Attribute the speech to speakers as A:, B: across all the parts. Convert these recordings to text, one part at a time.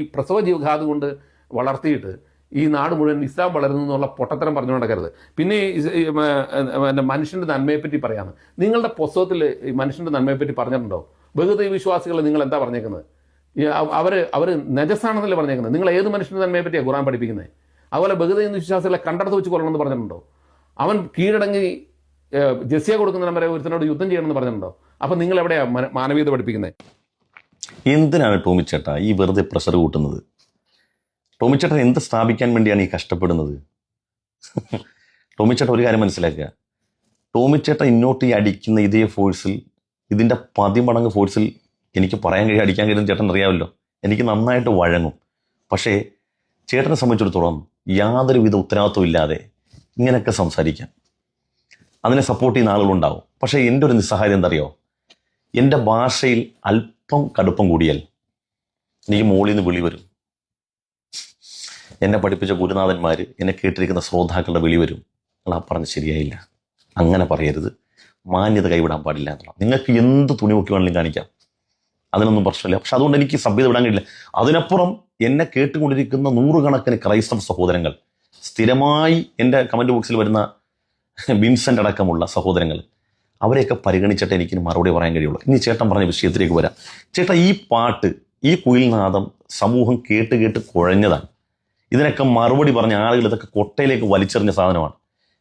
A: ഈ പ്രസവ ജീവഘാതം കൊണ്ട് വളർത്തിയിട്ട് ഈ നാട് മുഴുവൻ ഇസ്ലാം വളരുന്നു എന്നുള്ള പൊട്ടത്തരം പറഞ്ഞു നടക്കരുത്. പിന്നെ മനുഷ്യന്റെ നന്മയെപ്പറ്റി പറയാമെന്ന് നിങ്ങളുടെ പുസ്തകത്തിൽ മനുഷ്യന്റെ നന്മയെപ്പറ്റി പറഞ്ഞിട്ടുണ്ടോ? ബഹുദൈവ വിശ്വാസികൾ നിങ്ങൾ എന്താ പറഞ്ഞേക്കുന്നത്? അവർ അവർ നജസാണെന്നല്ലേ പറഞ്ഞേക്കുന്നത്? നിങ്ങൾ ഏത് മനുഷ്യന്റെ നന്മയെപ്പറ്റിയാണ് ഖുറാൻ പഠിപ്പിക്കുന്നത് അതുപോലെ ബഹുദൈവ വിശ്വാസികളെ കണ്ടെടുത്ത് വെച്ച് കൊല്ലണമെന്ന് പറഞ്ഞിട്ടുണ്ടോ? അവൻ കീഴടങ്ങി ജസിയ കൊടുക്കുന്നതിന് വരെ ഒരുത്തനോട് യുദ്ധം ചെയ്യണമെന്ന് പറഞ്ഞിട്ടുണ്ടോ? അപ്പം നിങ്ങൾ എവിടെയാണ് മാനവീയത പഠിപ്പിക്കുന്നത്
B: എന്തിനാണ് ടോമിച്ചേട്ട ഈ വെറുതെ പ്രഷർ കൂട്ടുന്നത്? ടോമിച്ചേട്ടൻ എന്ത് സ്ഥാപിക്കാൻ വേണ്ടിയാണ് ഈ കഷ്ടപ്പെടുന്നത്? ടോമിച്ചേട്ട ഒരു കാര്യം മനസ്സിലാക്കുക. ടോമിച്ചേട്ട ഇന്നോട്ട് ഈ അടിക്കുന്ന ഇതേ ഫോഴ്സിൽ ഇതിന്റെ പതിമടങ്ങ് ഫോഴ്സിൽ എനിക്ക് പറയാൻ കഴിയും അടിക്കാൻ കഴിയുന്ന ചേട്ടൻ അറിയാമല്ലോ. എനിക്ക് നന്നായിട്ട് വഴങ്ങും. പക്ഷേ ചേട്ടനെ സംബന്ധിച്ചിടത്തോളം യാതൊരുവിധ ഉത്തരവാദിത്വം ഇല്ലാതെ ഇങ്ങനെയൊക്കെ സംസാരിക്കാം. അതിനെ സപ്പോർട്ട് ചെയ്യുന്ന ആളുകളുണ്ടാവും. പക്ഷേ എന്റെ ഒരു നിസ്സഹായത എന്തറിയോ എന്റെ ഭാഷയിൽ അല്പം കടുപ്പം കൂടിയാൽ എനിക്ക് മുകളിൽ നിന്ന് വിളി വരും. എന്നെ പഠിപ്പിച്ച ഗുരുനാഥന്മാർ എന്നെ കേട്ടിരിക്കുന്ന ശ്രോതാക്കളുടെ വിളി വരും. ആ പറഞ്ഞ് ശരിയായില്ല. അങ്ങനെ പറയരുത്. മാന്യത കൈവിടാൻ പാടില്ല എന്നുള്ള നിങ്ങൾക്ക് എന്ത് തുണി നോക്കി വേണമെങ്കിലും കാണിക്കാം. അതിനൊന്നും പ്രശ്നമില്ല. പക്ഷെ അതുകൊണ്ട് എനിക്ക് സഭ്യത വിടാൻ കഴിയില്ല അതിനപ്പുറം എന്നെ കേട്ടുകൊണ്ടിരിക്കുന്ന നൂറുകണക്കിന് ക്രൈസ്തവ സഹോദരങ്ങൾ സ്ഥിരമായി എന്റെ കമന്റ് ബോക്സിൽ വരുന്ന വിൻസെന്റ് അടക്കമുള്ള സഹോദരങ്ങൾ അവരെയൊക്കെ പരിഗണിച്ചിട്ട് എനിക്ക് മറുപടി പറയാൻ കഴിയുള്ളൂ. ഇനി ചേട്ടൻ പറഞ്ഞ വിഷയത്തിലേക്ക് വരാം. ചേട്ടാ ഈ പാട്ട് ഈ കുയിൽനാദം സമൂഹം കേട്ട് കേട്ട് കുഴഞ്ഞതാണ്. ഇതിനൊക്കെ മറുപടി പറഞ്ഞ ആളുകൾ ഇതൊക്കെ കൊട്ടയിലേക്ക് വലിച്ചെറിഞ്ഞ സാധനമാണ്.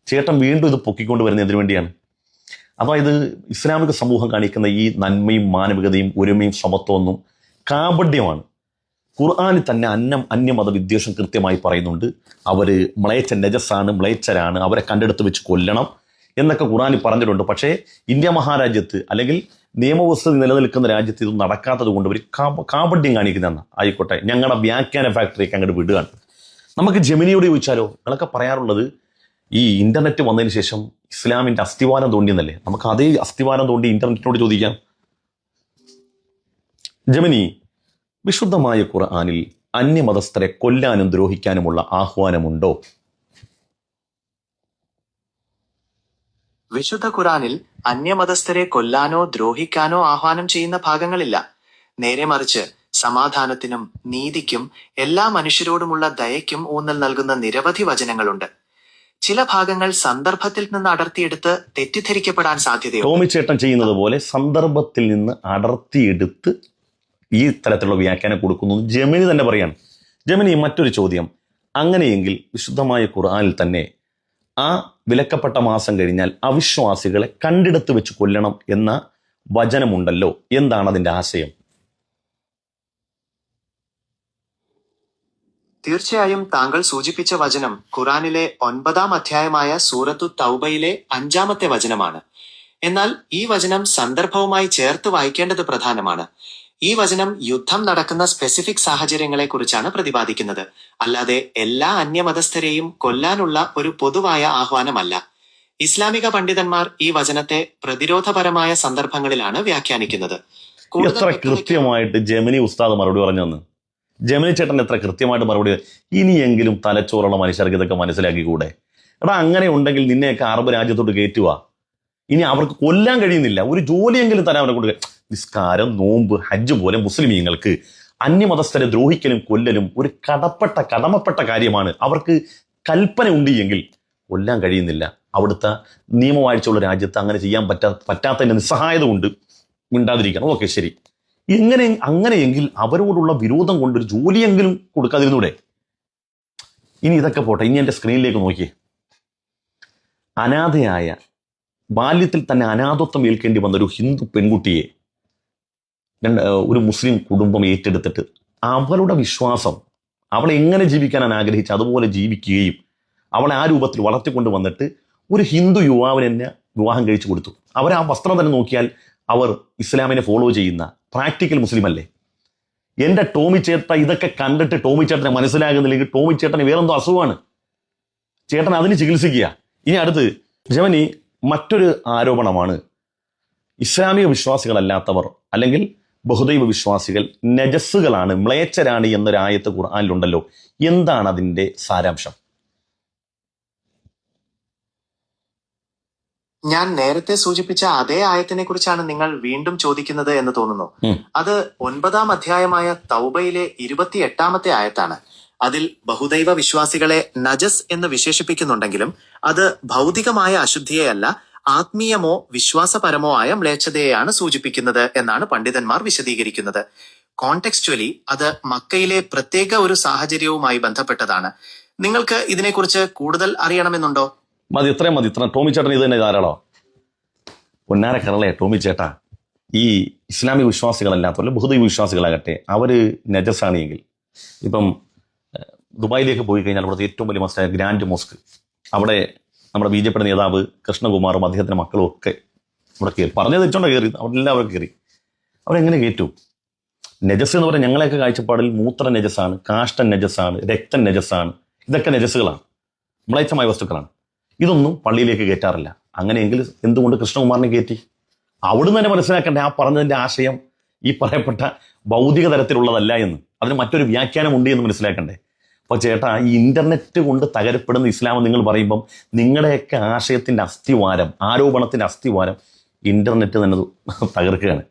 B: ചേട്ടൻ വീണ്ടും ഇത് പൊക്കിക്കൊണ്ട് വരുന്നത് എന്തിനു വേണ്ടിയാണ്. അതായത് ഇസ്ലാമിക സമൂഹം കാണിക്കുന്ന ഈ നന്മയും മാനവികതയും ഒരുമയും സമത്വമൊന്നും കാപഢ്യമാണ്. ഖുർആാനിൽ തന്നെ അന്നം അന്യമത വിദ്വേഷം കൃത്യമായി പറയുന്നുണ്ട്. അവർ മ്ളയച്ച നജസാണ് മ്ളയച്ചരാണ് അവരെ കണ്ടെടുത്ത് വെച്ച് കൊല്ലണം. എന്നൊക്കെ ഖുറാനിൽ പറഞ്ഞിട്ടുണ്ട്. പക്ഷേ ഇന്ത്യ മഹാരാജ്യത്ത് അല്ലെങ്കിൽ നിയമവ്യവസ്ഥ നിലനിൽക്കുന്ന രാജ്യത്ത് ഇത് നടക്കാത്തത് കൊണ്ട് ഒരു കാപട്യം കാണിക്കുന്നതെന്ന് ആയിക്കോട്ടെ ഞങ്ങളുടെ വ്യാഖ്യാന ഫാക്ടറിക്ക് അങ്ങോട്ട് വിടുകയാണ്. നമുക്ക് ജമിനിയോട് ചോദിച്ചാലോ? നിങ്ങളൊക്കെ പറയാറുള്ളത് ഈ ഇന്റർനെറ്റ് വന്നതിന് ശേഷം ഇസ്ലാമിന്റെ അസ്ഥിവാരം തോണ്ടിയെന്നല്ലേ? നമുക്ക് അതേ അസ്ഥിവാരം തോണ്ടി ഇന്റർനെറ്റിനോട് ചോദിക്കാം. ജമിനി വിശുദ്ധമായ ഖുർആാനിൽ അന്യമതസ്ഥരെ കൊല്ലാനും ദ്രോഹിക്കാനുമുള്ള ആഹ്വാനമുണ്ടോ?
C: വിശുദ്ധ ഖുറാനിൽ അന്യമതസ്ഥരെ കൊല്ലാനോ ദ്രോഹിക്കാനോ ആഹ്വാനം ചെയ്യുന്ന ഭാഗങ്ങളില്ല. നേരെ മറിച്ച് സമാധാനത്തിനും നീതിക്കും എല്ലാ മനുഷ്യരോടുമുള്ള ദയയ്ക്കും ഊന്നൽ നൽകുന്ന നിരവധി വചനങ്ങളുണ്ട്. ചില ഭാഗങ്ങൾ സന്ദർഭത്തിൽ നിന്ന് അടർത്തിയെടുത്ത് തെറ്റിദ്ധരിക്കപ്പെടാൻ സാധ്യതയുണ്ട്.
B: ചെയ്യുന്നത് പോലെ സന്ദർഭത്തിൽ നിന്ന് അടർത്തിയെടുത്ത് ഈ തരത്തിലുള്ള വ്യാഖ്യാനം കൊടുക്കുന്നു. ജമിനി തന്നെ പറയാണ്. ജമിനി മറ്റൊരു ചോദ്യം. അങ്ങനെയെങ്കിൽ വിശുദ്ധമായ ഖുറാനിൽ തന്നെ ആ വിലക്കപ്പെട്ട മാസം കഴിഞ്ഞാൽ അവിശ്വാസികളെ കണ്ടിടത്ത് വെച്ച് കൊല്ലണം എന്ന വചനമുണ്ടല്ലോ. എന്താണ് അതിന്റെ ആശയം?
C: തീർച്ചയായും താങ്കൾ സൂചിപ്പിച്ച വചനം ഖുറാനിലെ ഒൻപതാം അധ്യായമായ സൂറത്തു തൗബയിലെ അഞ്ചാമത്തെ വചനമാണ്. എന്നാൽ ഈ വചനം സന്ദർഭവുമായി ചേർത്ത് വായിക്കേണ്ടത് പ്രധാനമാണ്. ഈ വചനം യുദ്ധം നടക്കുന്ന സ്പെസിഫിക് സാഹചര്യങ്ങളെ കുറിച്ചാണ് പ്രതിപാദിക്കുന്നത്. അല്ലാതെ എല്ലാ അന്യമതസ്ഥരെയും കൊല്ലാനുള്ള ഒരു പൊതുവായ ആഹ്വാനമല്ല. ഇസ്ലാമിക പണ്ഡിതന്മാർ ഈ വചനത്തെ പ്രതിരോധപരമായ സന്ദർഭങ്ങളിലാണ് വ്യാഖ്യാനിക്കുന്നത്.
B: എത്ര കൃത്യമായിട്ട് ജമിനി ഉസ്താദ് മറുപടി പറഞ്ഞു ജമിനി ചേട്ടൻ എത്ര കൃത്യമായിട്ട് മറുപടി ഇനിയെങ്കിലും തലച്ചോറുള്ള മനുഷ്യർക്ക് ഇതൊക്കെ മനസ്സിലാക്കിക്കൂടെ? എടാ അങ്ങനെ ഉണ്ടെങ്കിൽ നിന്നെയൊക്കെ അറബ് രാജ്യത്തോട്ട് കയറ്റുക ഇനി അവർക്ക് കൊല്ലാൻ കഴിയുന്നില്ല. ഒരു ജോലിയെങ്കിലും തരാൻ അവരെ കൊണ്ട് നിസ്കാരം നോമ്പ് ഹജ്ജ് പോലെ മുസ്ലിമീങ്ങൾക്ക് അന്യമതസ്ഥരെ ദ്രോഹിക്കലും കൊല്ലലും ഒരു കടപ്പെട്ട കടമപ്പെട്ട കാര്യമാണ്. അവർക്ക് കൽപ്പന ഉണ്ട് എങ്കിൽ കൊല്ലാൻ കഴിയുന്നില്ല. അവിടുത്തെ നിയമവാഴ്ചയുള്ള രാജ്യത്ത് അങ്ങനെ ചെയ്യാൻ പറ്റാ പറ്റാത്തതിന്റെ നിസ്സഹായത കൊണ്ട് മിണ്ടാതിരിക്കണം. ഓക്കെ ശരി. എങ്ങനെ അങ്ങനെയെങ്കിൽ അവരോടുള്ള വിരോധം കൊണ്ട് ഒരു ജോലിയെങ്കിലും കൊടുക്കാതിരുന്നൂടെ? ഇനി ഇതൊക്കെ പോട്ടെ. ഇനി എന്റെ സ്ക്രീനിലേക്ക് നോക്കിയേ. അനാഥയായ ബാല്യത്തിൽ തന്നെ അനാഥത്വം ഏൽക്കേണ്ടി വന്ന ഒരു ഹിന്ദു പെൺകുട്ടിയെ ഒരു മുസ്ലിം കുടുംബം ഏറ്റെടുത്തിട്ട് അവളുടെ വിശ്വാസം അവളെ എങ്ങനെ ജീവിക്കാനാണ് ആഗ്രഹിച്ച് അതുപോലെ ജീവിക്കുകയും അവളെ ആ രൂപത്തിൽ വളർത്തിക്കൊണ്ട് വന്നിട്ട് ഒരു ഹിന്ദു യുവാവിന് തന്നെ വിവാഹം കഴിച്ചു കൊടുത്തു. അവർ ആ വസ്ത്രം തന്നെ നോക്കിയാൽ അവർ ഇസ്ലാമിനെ ഫോളോ ചെയ്യുന്ന പ്രാക്ടിക്കൽ മുസ്ലിം അല്ലേ? എന്റെ ടോമി ചേട്ട ഇതൊക്കെ കണ്ടിട്ട് ടോമി ചേട്ടനെ മനസ്സിലാകുന്നില്ലെങ്കിൽ ടോമി ചേട്ടന് വേറെന്തോ അസുഖമാണ്. ചേട്ടൻ അതിന് ചികിത്സിക്കുക. ഇനി അടുത്ത് ജവനി മറ്റൊരു ആരോപണമാണ്. ഇസ്ലാമിക വിശ്വാസികളല്ലാത്തവർ അല്ലെങ്കിൽ ബഹുദൈവ വിശ്വാസികൾ നജസ്സുകളാണ് മ്ലേച്ഛരാണ് എന്നൊരായത്ത് ഖുർആാനിലുണ്ടല്ലോ. എന്താണ് അതിന്റെ സാരാംശം?
C: ഞാൻ നേരത്തെ സൂചിപ്പിച്ച അതേ ആയത്തിനെ കുറിച്ചാണ് നിങ്ങൾ വീണ്ടും ചോദിക്കുന്നത് എന്ന് തോന്നുന്നു. അത് ഒൻപതാം അധ്യായമായ തൗബയിലെ ഇരുപത്തി എട്ടാമത്തെ ആയത്താണ്. അതിൽ ബഹുദൈവ വിശ്വാസികളെ നജസ് എന്ന് വിശേഷിപ്പിക്കുന്നുണ്ടെങ്കിലും അത് ഭൗതികമായ അശുദ്ധിയെയല്ല ആത്മീയമോ വിശ്വാസപരമോ ആയ മ്ലേച്ഛതയെയാണ് സൂചിപ്പിക്കുന്നത് എന്നാണ് പണ്ഡിതന്മാർ വിശദീകരിക്കുന്നത്. കോണ്ടെക്സ്ച്വലി അത് മക്കയിലെ പ്രത്യേക ഒരു സാഹചര്യവുമായി ബന്ധപ്പെട്ടതാണ്. നിങ്ങൾക്ക് ഇതിനെക്കുറിച്ച് കൂടുതൽ അറിയണമെന്നുണ്ടോ?
B: മതി ഇത്രയും മതി. ഇത്ര ടോമി ചേട്ടൻ ഇത് തന്നെ ധാരാളോ. പൊന്നാര ടോമി ചേട്ടാ. ഈ ഇസ്ലാമിക വിശ്വാസികളല്ലാത്തവരും ബഹുദൈവ വിശ്വാസികളാകട്ടെ അവർ നജസാണ് ഇപ്പം ദുബായിലേക്ക് പോയി കഴിഞ്ഞാൽ അവിടുത്തെ ഏറ്റവും വലിയ മസ്റ്റായ ഗ്രാൻഡ് മോസ്ക്. അവിടെ നമ്മുടെ ബി ജെ പിയുടെ നേതാവ് കൃഷ്ണകുമാറും അദ്ദേഹത്തിന്റെ മക്കളും ഒക്കെ അവിടെ കയറി. പറഞ്ഞത് തെറ്റോണ്ട് കയറി. അവിടെ എല്ലാവരും കയറി. അവരെങ്ങനെ കയറ്റും? നജസ് എന്ന് പറഞ്ഞാൽ ഞങ്ങളെയൊക്കെ കാഴ്ചപ്പാടിൽ മൂത്ര നജസ്സാണ് കാഷ്ടൻ നജസ്സാണ് രക്തൻ നജസ്സാണ്. ഇതൊക്കെ നജസ്സുകളാണ്. മ്ലേച്ഛമായ വസ്തുക്കളാണ്. ഇതൊന്നും പള്ളിയിലേക്ക് കയറ്റാറില്ല. അങ്ങനെയെങ്കിൽ എന്തുകൊണ്ട് കൃഷ്ണകുമാറിനെ കയറ്റി? അവിടുന്ന് തന്നെ മനസ്സിലാക്കേണ്ട ആ പറഞ്ഞതിന്റെ ആശയം ഈ പറയപ്പെട്ട ഭൗതിക തരത്തിലുള്ളതല്ല എന്ന്. അതിന് മറ്റൊരു വ്യാഖ്യാനമുണ്ട് എന്ന് മനസ്സിലാക്കണ്ടേ? അപ്പോൾ ചേട്ടാ ഈ ഇന്റർനെറ്റ് കൊണ്ട് തകരപ്പെടുന്ന ഇസ്ലാം നിങ്ങൾ പറയുമ്പം നിങ്ങളുടെയൊക്കെ ആശയത്തിന്റെ അസ്ഥിവാരം ആരോപണത്തിന്റെ അസ്ഥിവാരം ഇന്റർനെറ്റ് തന്നെ തകർക്കുകയാണ്.